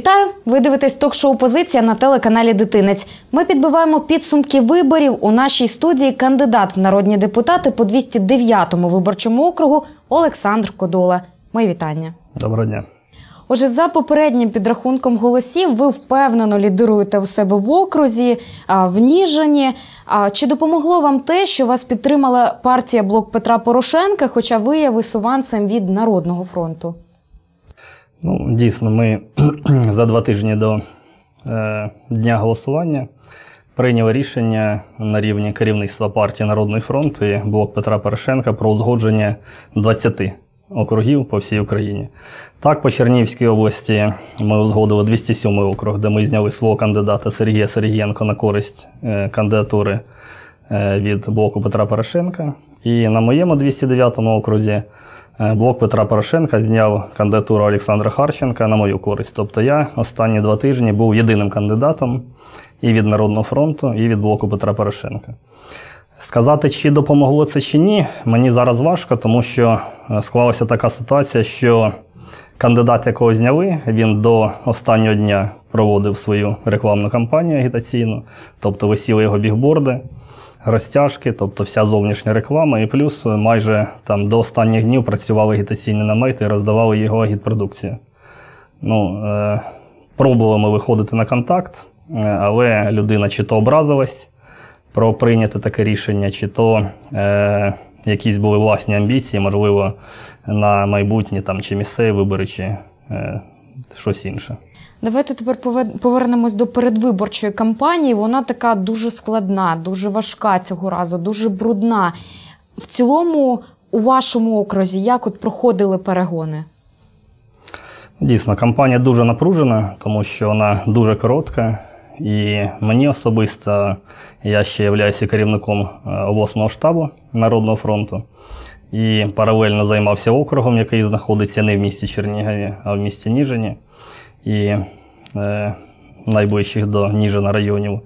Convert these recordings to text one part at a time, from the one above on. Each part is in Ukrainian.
Вітаю! Ви дивитесь ток-шоу Позиція на телеканалі Дитинець. Ми підбиваємо підсумки виборів у нашій студії. Кандидат в народні депутати по 209-му виборчому округу Олександр Кодола. Мої вітання. Доброго дня. Отже, за попереднім підрахунком голосів, ви впевнено лідируєте у себе в окрузі, в Ніжині. Чи допомогло вам те, що вас підтримала партія Блок Петра Порошенка, хоча ви є висуванцем від Народного фронту? Ну, дійсно, ми за два тижні до е, дня голосування прийняли рішення на рівні керівництва партії Народний фронт і Блок Петра Порошенка про узгодження 20 округів по всій Україні. Так, по Чернігівській області ми узгодили 207 округ, де ми зняли свого кандидата Сергія Сергієнко на користь е, кандидатури е, від блоку Петра Порошенка. І на моєму 209 окрузі блок Петра Порошенка зняв кандидатуру Олександра Харченка на мою користь. Тобто я останні два тижні був єдиним кандидатом і від Народного фронту, і від блоку Петра Порошенка. Сказати, чи допомогло це чи ні, мені зараз важко, тому що е, склалася така ситуація, що кандидат, якого зняли, він до останнього дня проводив свою рекламну кампанію агітаційну, тобто висіли його бігборди, розтяжки, тобто вся зовнішня реклама, і плюс майже там до останніх днів працювали агітаційні намети і роздавали його агітпродукцію. Ну, е, пробували ми виходити на контакт, е, але людина чи то образилась про прийняти таке рішення, чи то е, якісь були власні амбіції, можливо, на майбутні там, чи місцеві вибори, чи е, щось інше. Давайте тепер повернемось до передвиборчої кампанії. Вона така дуже складна, дуже важка цього разу, дуже брудна. В цілому, у вашому окрузі, як от проходили перегони? Дійсно, кампанія дуже напружена, тому що вона дуже коротка. І мені особисто, я ще являюся керівником е, обласного штабу Народного фронту і паралельно займався округом, який знаходиться не в місті Чернігові, а в місті Ніжині і найближчих до Ніжина районів.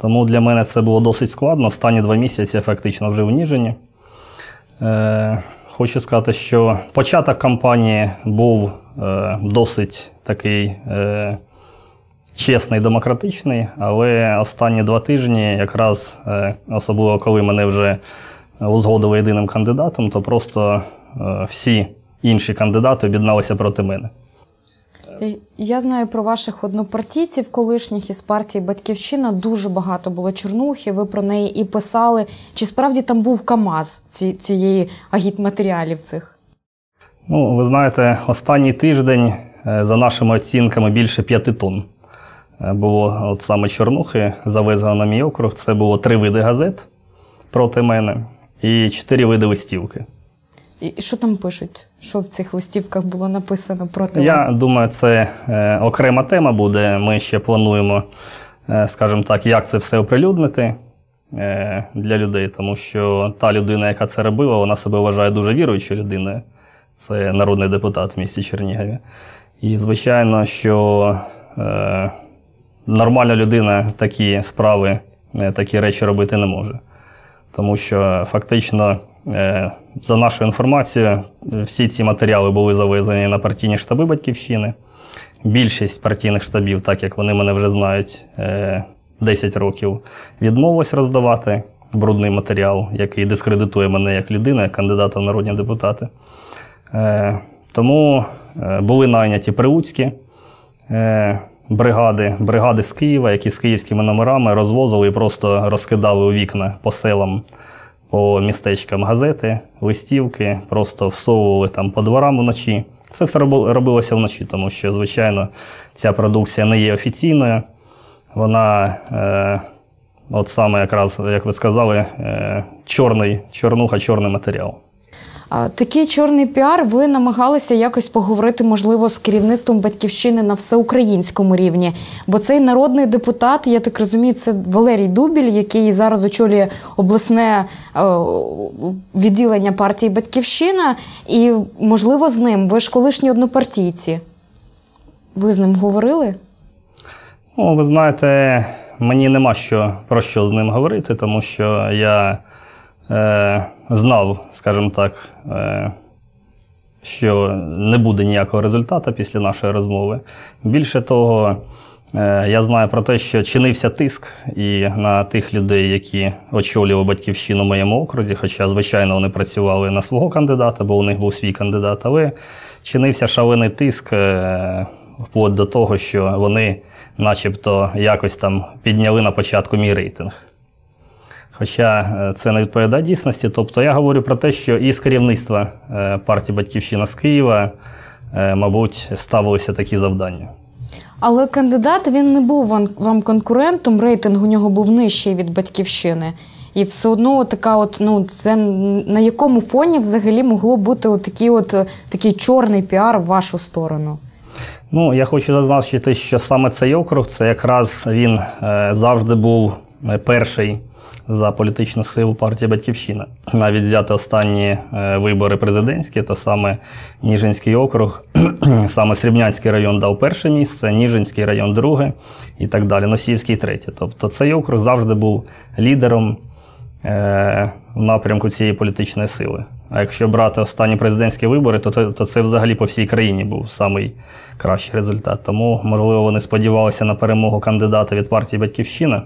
Тому для мене це було досить складно. Останні два місяці я фактично вже в Ніжині. Е, хочу сказати, що початок кампанії був е, досить такий е, чесний, демократичний, але останні два тижні, якраз е, особливо коли мене вже узгодили єдиним кандидатом, то просто е, всі інші кандидати об'єдналися проти мене. Е, Я знаю про ваших однопартійців колишніх із партії Батьківщина. Дуже багато було чорнухи. Ви про неї і писали. Чи справді там був КАМАЗ ці- цієї агітматеріалів цих? Ну, ви знаєте, останній тиждень, е, за нашими оцінками, більше п'яти тонн е, було от саме чорнухи завезено на мій округ. Це було три види газет проти мене і чотири види листівки. І і що там пишуть? Що в цих листівках було написано проти Я вас? думаю, це е, окрема тема буде. Ми ще плануємо, е, скажімо так, як це все оприлюднити е, для людей, тому що та людина, яка це робила, вона себе вважає дуже віруючою людиною. Це народний депутат в місті Чернігові. І, звичайно, що е, нормальна людина такі справи, е, такі речі робити не може. Тому що фактично, за нашою інформацією, всі ці матеріали були завезені на партійні штаби Батьківщини. Більшість партійних штабів, так як вони мене вже знають е, 10 років, відмовилась роздавати брудний матеріал, який дискредитує мене як людину, як кандидата в народні депутати. Е, Тому е, були найняті приутські е, бригади, бригади з Києва, які з київськими номерами розвозили і просто розкидали у вікна по селам, по містечкам газети, листівки, просто всовували там по дворам вночі. Все це робилося вночі, тому що, звичайно, ця продукція не є офіційною. Вона, е, от саме якраз, як ви сказали, е, чорний, чорнуха, чорний матеріал. Такий чорний піар ви намагалися якось поговорити, можливо, з керівництвом батьківщини на всеукраїнському рівні. Бо цей народний депутат, я так розумію, це Валерій Дубіль, який зараз очолює обласне е, відділення партії Батьківщина. І, можливо, з ним. Ви ж колишні однопартійці. Ви з ним говорили? Ну, ви знаєте, мені нема що про що з ним говорити, тому що я е, знав, скажімо так, е, що не буде ніякого результату після нашої розмови. Більше того, е, я знаю про те, що чинився тиск і на тих людей, які очолювали батьківщину в моєму окрузі, хоча, звичайно, вони працювали на свого кандидата, бо у них був свій кандидат, але чинився шалений тиск е, вплоть до того, що вони начебто якось там підняли на початку мій рейтинг. Хоча е, це не відповідає дійсності. Тобто я говорю про те, що із керівництва е, партії Батьківщина з Києва, е, мабуть, ставилися такі завдання. Але кандидат він не був вам, конкурентом, рейтинг у нього був нижчий від батьківщини. І все одно така, от, ну, це на якому фоні взагалі могло бути от такий, от, такий чорний піар в вашу сторону? Ну, я хочу зазначити, що саме цей округ це якраз він завжди був перший за політичну силу партії Батьківщина. Навіть взяти останні е, вибори президентські, то саме Ніжинський округ, саме Срібнянський район дав перше місце, Ніжинський район друге і так далі. Носівський третє. Тобто цей округ завжди був лідером е, в напрямку цієї політичної сили. А якщо брати останні президентські вибори, то, то, то це взагалі по всій країні був самий кращий результат. Тому, можливо, вони сподівалися на перемогу кандидата від партії Батьківщина.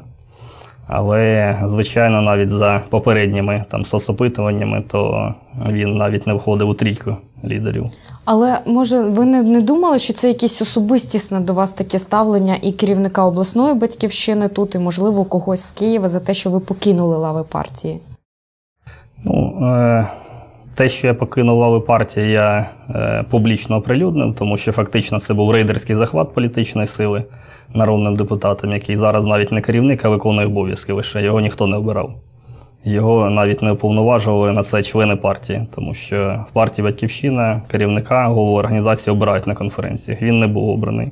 Але, звичайно, навіть за попередніми там соцопитуваннями, то він навіть не входив у трійку лідерів. Але може ви не, не думали, що це якесь особистісне до вас таке ставлення і керівника обласної батьківщини тут, і, можливо, когось з Києва за те, що ви покинули лави партії? Ну, е, те, що я покинув лави партії, я е, публічно оприлюднив, тому що фактично це був рейдерський захват політичної сили народним депутатом, який зараз навіть не керівник, а виконує обов'язки. Лише його ніхто не обирав. Його навіть не уповноважували на це члени партії, тому що в партії Батьківщина керівника голову організації обирають на конференціях. Він не був обраний.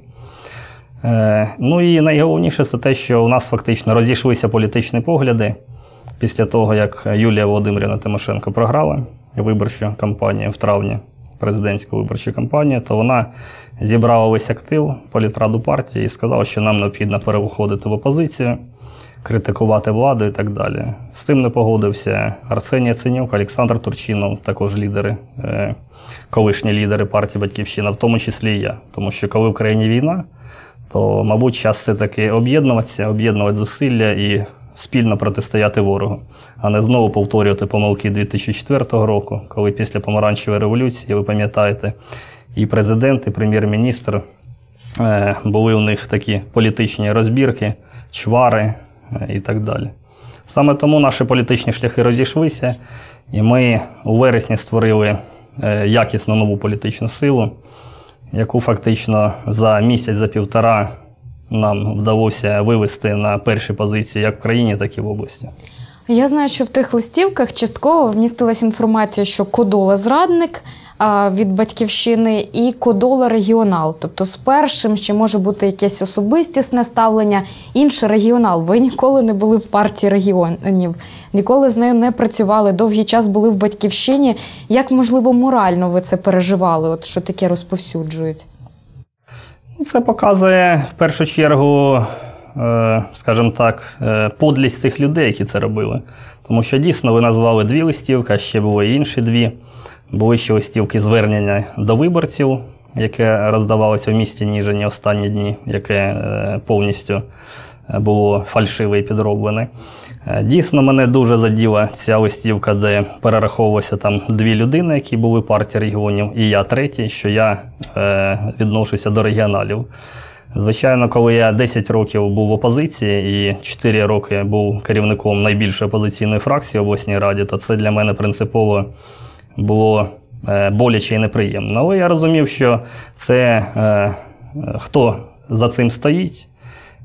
Е, ну і найголовніше це те, що у нас фактично розійшлися політичні погляди після того, як Юлія Володимирівна Тимошенко програла виборчу кампанію в травні, президентську виборчу кампанію, то вона зібрала весь актив політраду партії і сказала, що нам необхідно переходити в опозицію, критикувати владу і так далі. З цим не погодився Арсеній Яценюк, Олександр Турчинов, також лідери, е, колишні лідери партії Батьківщина, в тому числі і я. Тому що коли в країні війна, то, мабуть, час все-таки об'єднуватися, об'єднувати зусилля і спільно протистояти ворогу, а не знову повторювати помилки 2004 року, коли після помаранчевої революції, ви пам'ятаєте, і президент, і прем'єр-міністр е, були у них такі політичні розбірки, чвари е, і так далі. Саме тому наші політичні шляхи розійшлися, і ми у вересні створили е, якісно нову політичну силу, яку фактично за місяць, за півтора нам вдалося вивести на перші позиції як в країні, так і в області. Я знаю, що в тих листівках частково вмістилася інформація, що Кодола зрадник від батьківщини і Кодола регіонал. Тобто з першим ще може бути якесь особистісне ставлення, інший регіонал. Ви ніколи не були в партії регіонів, ніколи з нею не працювали. Довгий час були в батьківщині. Як можливо морально ви це переживали? От що таке розповсюджують? Це показує в першу чергу, е, скажімо так, е, подлість цих людей, які це робили. Тому що дійсно ви назвали дві листівки, а ще були інші дві. Були ще листівки звернення до виборців, яке роздавалося в місті Ніжині останні дні, яке е, повністю було фальшиве і підроблене. Е, дійсно, мене дуже заділа ця листівка, де перераховувалося там дві людини, які були партії регіонів, і я третій, що я е, відношуся до регіоналів. Звичайно, коли я 10 років був в опозиції і 4 роки був керівником найбільшої опозиційної фракції в обласній раді, то це для мене принципово було е, боляче і неприємно. Але я розумів, що це е, хто за цим стоїть.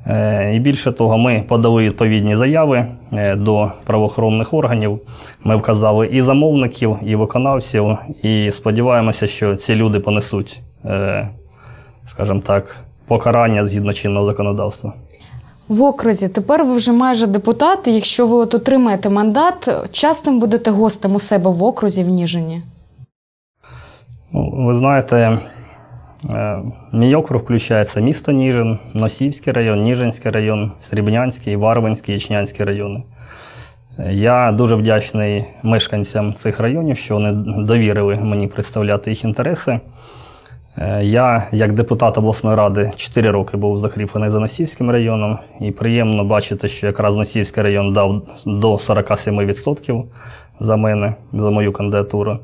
Е, і більше того, ми подали відповідні заяви е, до правоохоронних органів. Ми вказали і замовників, і виконавців, і сподіваємося, що ці люди понесуть, е, скажімо так, покарання згідно чинного законодавства. В окрузі тепер ви вже майже депутат. Якщо ви от отримаєте мандат, частим будете гостем у себе в окрузі в Ніжині? Ну, ви знаєте, мій округ включається місто Ніжин, Носівський район, Ніжинський район, Срібнянський, Варвинський, Ічнянський райони. Я дуже вдячний мешканцям цих районів, що вони довірили мені представляти їх інтереси. Е, Я, як депутат обласної ради, 4 роки був закріплений за Носівським районом, і приємно бачити, що якраз Носівський район дав до 47% за мене, за мою кандидатуру.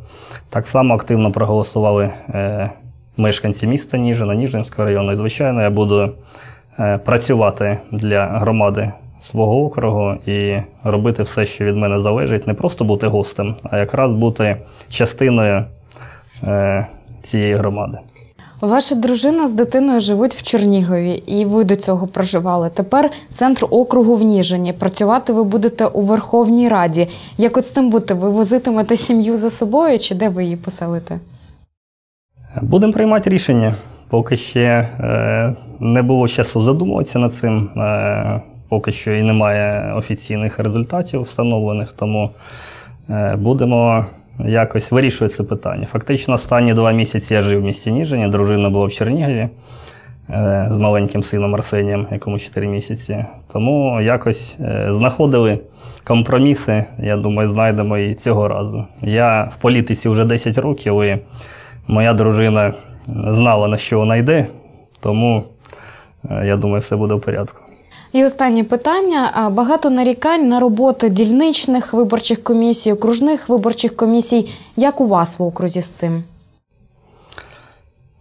Так само активно проголосували е, мешканці міста Ніжина, Ніжинського району. І, звичайно, я буду е, працювати для громади свого округу і робити все, що від мене залежить, не просто бути гостем, а якраз бути частиною е, цієї громади. Ваша дружина з дитиною живуть в Чернігові, і ви до цього проживали. Тепер центр округу в Ніжині. Працювати ви будете у Верховній Раді. Як от з цим бути? Ви возитимете сім'ю за собою, чи де ви її поселите? Будемо приймати рішення. Поки ще е, не було часу задумуватися над цим. Е, поки що і немає офіційних результатів встановлених, тому е, будемо якось вирішувати це питання. Фактично, останні два місяці я жив в місті Ніжині, дружина була в Чернігові з маленьким сином Арсенієм, якому 4 місяці. Тому якось знаходили компроміси, я думаю, знайдемо і цього разу. Я в політиці вже 10 років і моя дружина знала, на що вона йде, тому е, я думаю, все буде в порядку. І останнє питання: багато нарікань на роботи дільничних виборчих комісій, окружних виборчих комісій. Як у вас в окрузі з цим?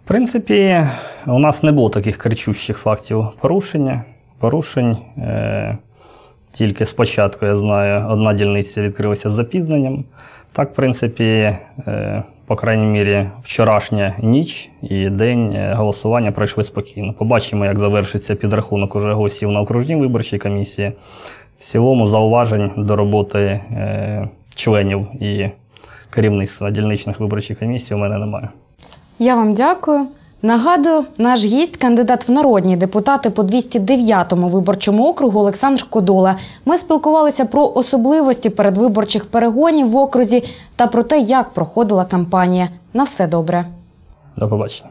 В принципі, у нас не було таких кричущих фактів порушення. Порушень. Е, тільки спочатку, я знаю, одна дільниця відкрилася з запізненням. Так, в принципі, е, по крайній мірі, вчорашня ніч і день е, голосування пройшли спокійно. Побачимо, як завершиться підрахунок уже голосів на окружній виборчій комісії. В цілому зауважень до роботи е, членів і керівництва дільничних виборчих комісій у мене немає. Я вам дякую. Нагадую, наш гість, кандидат в народні депутати по 209-му виборчому округу Олександр Кодола. Ми спілкувалися про особливості передвиборчих перегонів в окрузі та про те, як проходила кампанія. На все добре. До побачення.